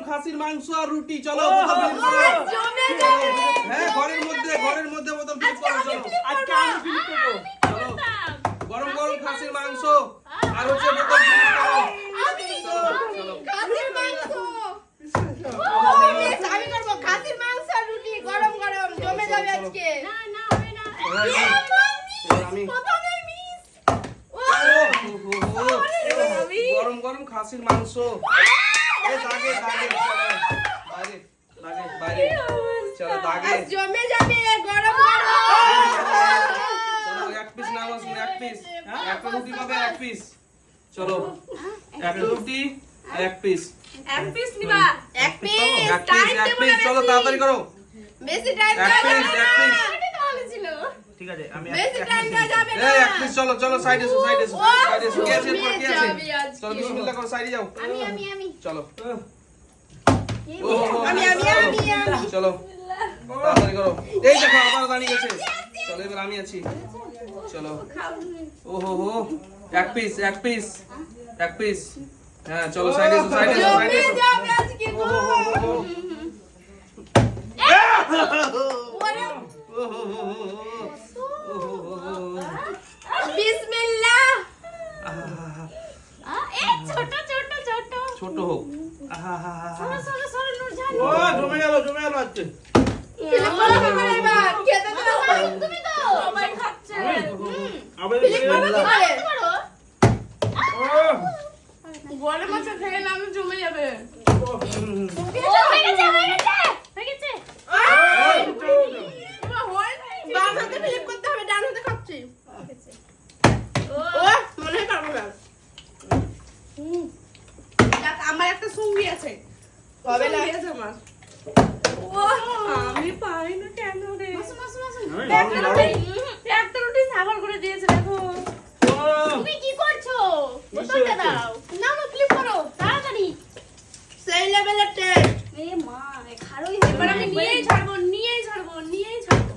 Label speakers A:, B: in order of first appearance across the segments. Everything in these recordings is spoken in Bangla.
A: গরম খাসির মাংস আর রুটি চলো হ্যাঁ ঘরের মধ্যে ঘরের মধ্যে বোতল করো চলো।
B: আজকে আমি করব।
A: চলো গরম গরম খাসির মাংস আর হচ্ছে বোতল করো। চলো।
C: খাসির মাংস। আমি করব। খাসির মাংস আর রুটি। গরম গরম জমে যাবে আজকে।
D: না না হবে না।
A: আমি-। গরম গরম খাসির মাংস এই দাগে দাগে চলো বাইরে দাগে বাইরে চলো দাগে
C: আজ জমে যাবে গরম গরম
A: চলো এক পিস নাম আসুন এক পিস একটা রুটি পাবে এক পিস চলো একটা রুটি আর এক পিস
C: এক পিস নিবা। এক পিস
A: এক পিস এক পিস চলো তাড়াতাড়ি করো।
C: বেশি টাইম
A: এক পিস এক পিস
B: ঠিক আছে আমি
C: বেশি টাইম দেওয়া যাবে না।
A: এক পিস চলো চলো সাইডে এসো সাইডে এসো। সাইডে এসো। কে আছে এরপর কে আছে। চলো বিসমিল্লাহ করো সাইডে যাও।
D: আমি আমি আমি।
A: চলো।
C: আমি।
A: চলো। তাড়াতাড়ি করো। এই দেখো, আবার দাঁড়িয়ে গেছে। চলো, এবার আমি আছি। চলো। এক পিস এক পিস এক পিস হ্যাঁ চলো সাইডে সাইডে সাইডে
C: জমে
A: এসো
C: যাবে আজকে
A: ও হো হো হো হো
C: ওরে
A: ও হো হো হো হো। ও হো হো হো হো।
C: বিসমিল্লাহ
A: আহা,
D: আ, এ ছোট ছোট ছোট
A: ছোট হোক আহা, আহা, আহা।
D: সরো সরো সরো নূরজাহান
B: ও জমে গেল জমে গেল আজকে
C: ফিলিপ করো খাবার এবার খেতে তো
D: তুমি তো
C: সবাই খাচ্ছে
B: আবার
C: ফিলিপ করো কি করে
D: আসতে পারো
C: গরম মাছ খেয়ে না আমি জমে যাবে
D: ও হয়ে গেছে হয়ে গেছে হয়ে গেছে
C: বাম হাতে ফিলিপ করতে হবে ডান হাতে খাচ্ছি ও মনে হয় পারব না দেখ, আমার একটা সঙ্গী আছে হবে ও আমি পারি না কেন রে? একটা রুটি সাবার করে দিয়েছে দেখো।
D: তুমি কি করছ? বোতলটা দাও। না না ফ্লিপ করো। তাড়াতাড়ি।
C: সেই লেভেলের টেস্ট
D: এ মা খারোই
C: এবার আমি নিয়েই ছাড়বো নিয়েই ছাড়বো নিয়েই ছাড়বো।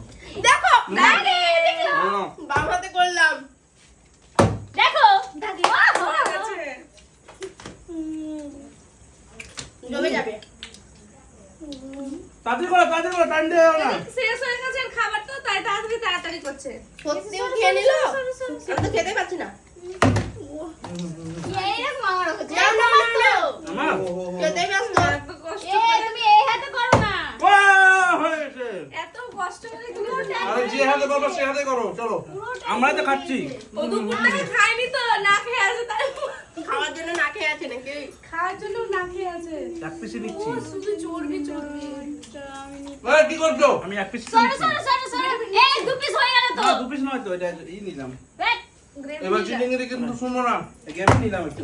C: দেখো
D: দাগে দেখলাম
A: না, না।
C: বাম হাতে করলাম
D: দেখো দাগে
C: জমে যাবে
B: তাড়াতাড়ি করো তাড়াতাড়ি করো টাইম দেওয়া না।
C: শেষ হয়ে গেছে খাবার তো তাই তাড়াতাড়ি তাড়াতাড়ি করছে। সত্যিও খেয়ে নিল? আমি তো খেতে পাচ্ছি না। খেতে ব্যস্ত
D: এ তুমি এই হাতে করো না
B: ও হয়ে গেছে
C: এত কষ্ট করে কি করতে
A: আরে যে হাতে পারো সে হাতে করো চলো।
B: আমরাই তো খাচ্ছি।
C: ও দুপুর থেকে খায়নি তো না খেয়ে আছে তাই। খাওয়ার জন্য না খেয়ে আছে নাকি? খাওয়ার জন্য না খেয়ে আছে।
B: এক পিসে নিচ্ছি।
C: শুধু চর্বি চর্বি।
A: এই, কি করছ?
B: আমি এক পিস
D: সরো
B: নিচ্ছি।
D: সরো সরো সরো। এই দু পিস হয়ে গেল তো।
B: দু পিস নয় তো এটা ই নিলাম।
A: এবার চিটিংরি কিন্তু শুনব না।
B: এই আমি নিলাম একটু।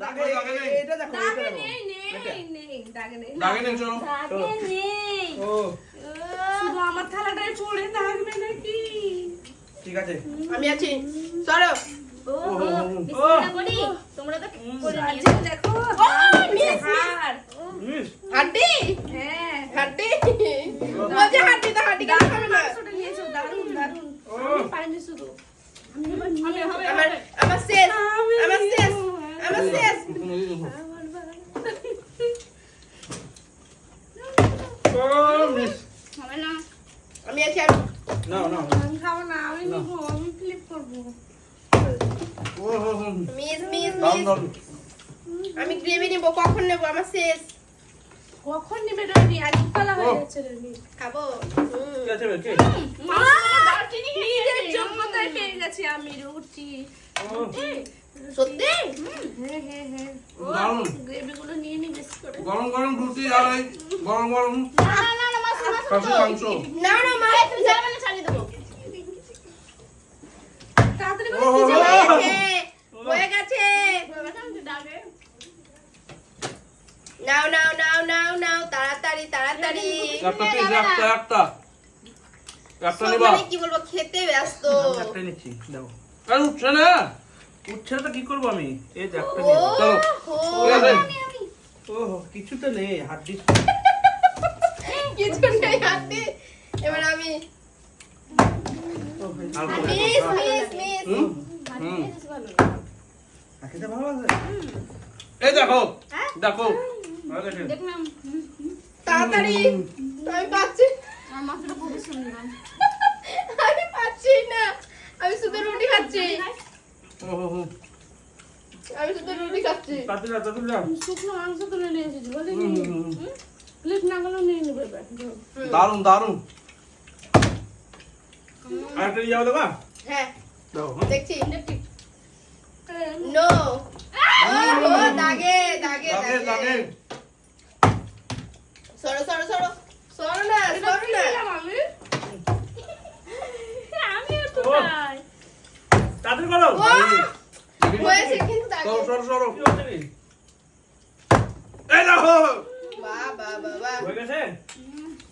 A: দাগে, দাগে
B: এটা দেখো এটা দেখো।
C: নেই নেই নেই দাগে নেই
A: দাগে নেই চলো।
D: দাগে নেই
B: ও।
C: শুধু আমার থালাটাই চড়ে থাকবে নাকি?
B: ঠিক আছে।
C: আমি আছি। সরো।
D: ও বিসমিল্লাহ তোমরা তো করে
C: আজকে দেখো হাড়
B: মিস
C: হাড্ডি হ্যাঁ হাড্ডি বলছে হাড্ডি তো হাড্ডি কেন খাবে না নিয়েছো দারুণ দারুণ
B: ও
C: পাইনি শুধু
D: হবে হবে
C: আমার আমার শেষ আমার শেষ আমার শেষ
B: ও মিস
D: হবে না
C: আমি আছি আমি।
B: নাও নাও।
C: খাব না আমি নিবো আমি ফ্লিপ করব। মিস মিস মিস আমি গ্রেভি নিব কখন নেব? আমার শেষ। কখন নিবে রনি আজ উতলা হয়ে যাচ্ছে রনি খাব?
B: ঠিক আছে কে?
C: মা! দারচিনি নিজের যোগ্যতায় পেয়ে গেছি আমি রুটি। সত্যি? হ্যাঁ হ্যাঁ হ্যাঁ
A: দারুণ
C: গ্রেভি গুলো নিয়ে নি বেশি করে।
A: গরম গরম রুটি আর গরম গরম।
D: না না
A: খাসির মাংস।
C: না না মা
D: তুমি যাবে না ছাড়িয়ে দেবো
C: তাড়াতাড়ি হয়ে। গেছে হয়ে গেছে। নাও নাও নাও নাও নাও তাড়াতাড়ি তাড়াতাড়ি।
A: একটা পিস একটা একটা। একটা নিবা।
C: কি বলব খেতে ব্যস্ত।
B: একটা নিচ্ছি দেখো
A: আর উঠছে না।
B: উঠছে তো কি করব আমি? এই একটা নিয়ে
A: চলো।
B: কিছু তো নেই হাত দিস
C: কিছু নেই হাতে এবার আমি মিস মিস মিস।
A: হুম? হুম।
B: ভালো আছে
A: এই দেখো। দেখো।
B: হয়ে
C: তাড়াতাড়ি। আমি পাচ্ছি।
D: আমার মাথাটা খুবই সুন্দর।
C: আমি পাচ্ছি না। আমি শুধু রুটি খাচ্ছি। আমি শুধু রুটি খাচ্ছি। শুকনো মাংস তুলে নিয়ে এসেছি বলে না গেলেও নিয়ে নেবে
A: দারুণ দারুণ
B: আরেকটা নিয়ে দেবা
C: হ্যাঁ।
B: হ্যাঁ।
C: দেখছি। নো দাগে দাগে
A: দাগে দাগে।
C: দাগে। সরো সরো সরো। সরো না সরো না।
D: আমি তো তাই
B: তাড়াতাড়ি করো।
C: হয়েছে কিন্তু দাগে।
A: সরো সরো সরো।
B: কি হচ্ছে রে?
A: এই দেখো।
C: বাহ বাহ বাহ বাহ।
B: হয়ে গেছে?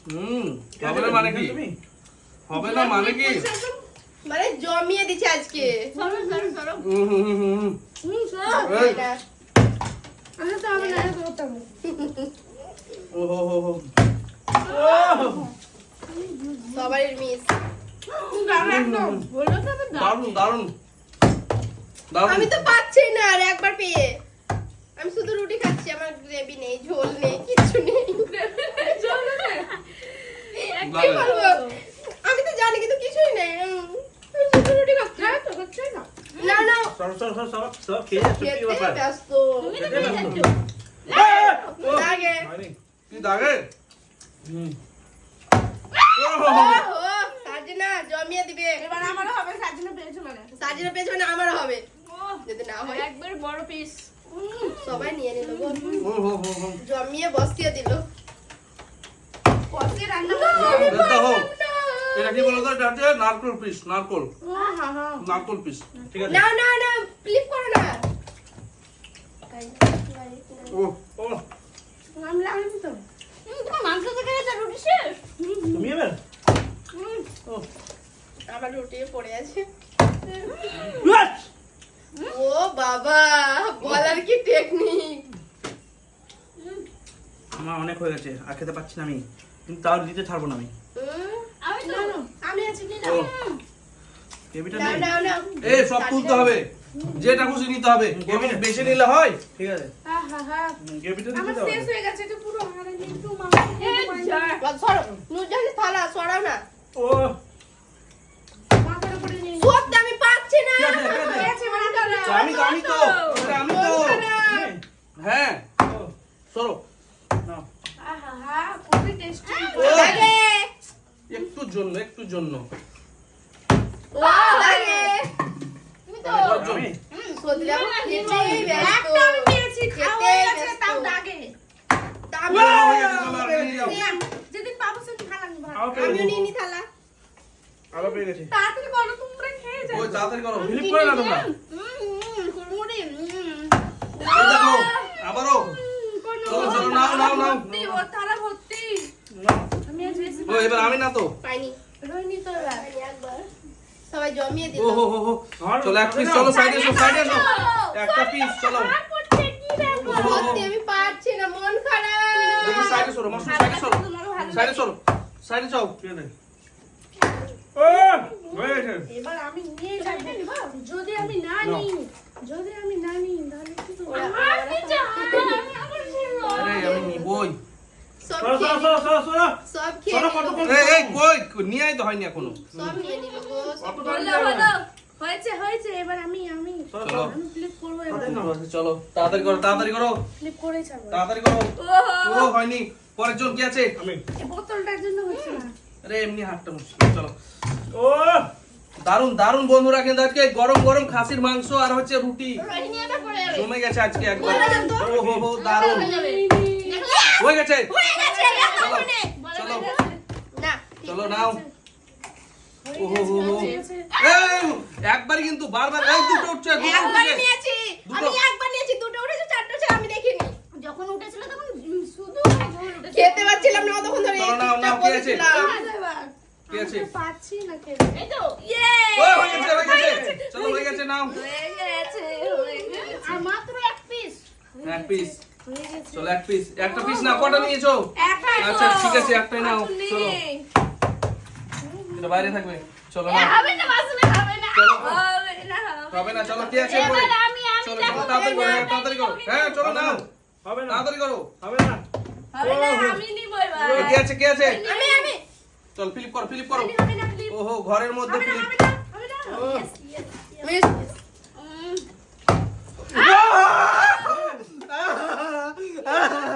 A: হুম হবে না মানে কি?
B: তুমি?
A: হবে না মানে কি?
C: মানে জমিয়ে দিচ্ছে আজকে।
D: সরো সরো সরো।
A: হুম, হুম, হুম, হুম, হুম।
C: হুম
A: এই।
D: তো আমি না করতাম
A: ও হো হো হো।
C: সবারই মিস।
D: বলল তো আবার দাও।
A: দারুণ দারুণ দারুণ
C: আমি তো পাচ্ছি না আর একবার পেয়ে। আমি শুধু রুটি খাচ্ছি আমার গ্রেভি নেই ঝোল নেই কিছু নেই। কি বলব? আমি তো জানি কিন্তু কিছুই নেই। শুধু রুটি খাচ্ছি। না। না
B: সর সর সর সর সব খেয়ে যাচ্ছ কি ব্যাপার?
C: ব্যস্ত।
D: তুমি তো
B: খেতে
D: খেয়ে
B: ব্যস্ত।
D: যাচ্ছ।
B: ও,
C: লাগে
A: কি দাগে?
B: হুম।
A: ও হো হো।
C: ও সাজিনা জমিয়ে দিবে।
D: এবার আমারও হবে সাজিনা পেয়েছ মানে।
C: সাজিনা পেছনে আমারও হবে।
D: ও,
C: যদি না হয়।
D: একবার বড় পিস
C: সবাই নিয়ে নিল। জমিয়ে বসিয়ে দিল।
D: কষে রান্না
A: এটা কি বলতো এটা হচ্ছে নারকল পিস নারকল। নারকল পিস।
B: ঠিক আছে।
C: না না না ফ্লিপ করো না।
A: ও
B: ও।
C: আমি লাগবে তো
D: তোমার মাংস তো খেয়ে রুটি শেষ?
B: তুমি এবার? ও।
C: আমার রুটি পড়ে আছে! ও বাবা বলার কি টেকনিক
B: আমার অনেক হয়ে গেছে আর খেতে পাচ্ছি না আমি। কিন্তু তাও দিতে ছাড়বো না আমি।
D: আমি
C: আছি না
B: কেবিটা নেই।
A: এ সব তুলতে হবে। যেটা খুশি নিতে হবে। কেমন বেশি নিলে হয়?
B: ঠিক আছে। কেবিটা দিতে দাও
C: হয়ে গেছে এটা পুরো হারে একটু
D: এই
C: সরো। নুরজাহানের থালা সরাও না।
B: ও।
C: মাথার উপরে নিয়ে সত্যি আমি পাচ্ছি না।
A: আমি তো আমি তো। আমি তো। হ্যাঁ। সরো। একটুর জন্য একটুর জন্য।
D: যেদিন পাবো সেদিন খালাম ভাত
B: আবার পেয়ে
C: আমিও নিয়ে নি থালা।
B: আবার পেয়ে গেছি।
D: তাড়াতাড়ি করো তোমরা খেয়ে যাও।
A: ওই তাড়াতাড়ি করো।
B: ফিলিপ করে না তোমরা
C: হুম, হুম, হুড়মুড়ি, হুম।
A: এই দেখো আবারও চলো চলো নাও নাও নাও
D: ভর্তি ও থালা ভর্তি
B: নাও।
D: আমি আজ বেশি
A: ও এবার আমি না তো
C: পাইনি।
D: রোহিণী তো
C: একবার। সবাই জমিয়ে দিল
A: ও হো হো হো চলো এক পিস চলো সাইডে এসো সাইডে এসো একটা পিস চলো
D: খারাপ করছে কি দেখো
A: ও, ও, ও।
C: সত্যি আমি পারছি না মন খারাপ
A: দেখি সাইডে সরো মাসুম সাইডে সরো সাইডে সরো সাইডে যাও
B: ঠিক আছে ও
D: এবার আমি নিয়ে যদি আমি না নিই যদি আমি না নিই তাহলে কি করব? আমার কি চাই আমার ছিল
A: আরে আমি নিবই। চলো। তাড়াতাড়ি করো তাড়াতাড়ি করো। তাড়াতাড়ি করো। ও হয়নি। পরের জন কি আছে?
B: আমি।
D: বোতলটার জন্য হচ্ছে না।
A: আরে এমনি হাতটা মুশকিল চলো।
B: ও
A: দারুণ দারুণ বন্ধুরা কিন্তু আজকে গরম গরম খাসির মাংস আর হচ্ছে রুটি। জমে গেছে আজকে একবার। ও হো হো দারুণ
C: হয়ে
A: গেছে? চলো চলো চলো। নাও। একবারই কিন্তু বারবার এই দুটো উঠছে দুটো উঠছে।
C: নিয়েছি। আমি একবার নিয়েছি দুটো উঠেছে চারটে উঠেছে আমি দেখিনি।
D: যখন উঠেছিল তখন শুধু
C: খেতে পারছিলাম না অতক্ষণ ধরে
A: কি আছে? চলো
D: এক পিস
A: একটা পিস না কটা নিয়েছো? আচ্ছা ঠিক আছে একটাই নাও। বাইরে থাকবে। চলো
D: হবে না
A: চলো। কে আছে চলো তাড়াতাড়ি করো হ্যাঁ, তাড়াতাড়ি করো। হ্যাঁ চলো নাও।
B: হবে না।
A: তাড়াতাড়ি করো।
B: হবে না।
A: কে আছে কে আছে?
D: আমি আমি।
A: চল ফিলিপ করো ফিলিপ করো ওহো ঘরের মধ্যে ফিলিপ
D: Ah!